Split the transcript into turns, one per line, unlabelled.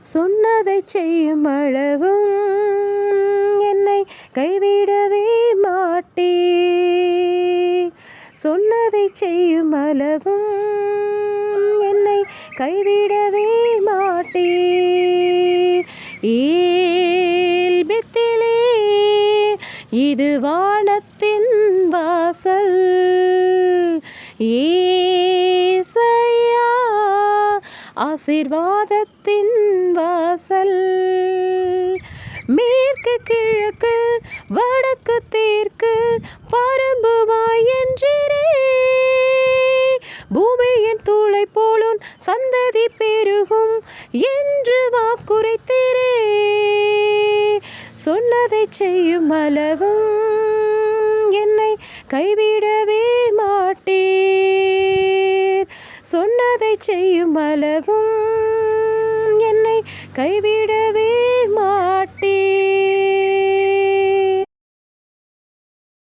சொன்னதை செய்யும் அளவும் என்னை கைவிடவே மாட்டே சொன்னதை செய்யும் அளவும் என்னை கைவிடவே மாட்டே ஏல் இது வானத்தின் வாசல். ஏ ஆசீர்வாதத்தின் வாசல். மேற்கு கிழக்கு வடக்கு தெற்கு பரம்புவாய் என்றிரே பூமியின் தூளை போலும் சந்ததி பெருகும் என்று வாக்குரைத்தீரே. சொன்னதை செய்யும் அளவும் என்னை கைவி சொன்னதை செய்யும் அளவும் என்னை கைவிடவே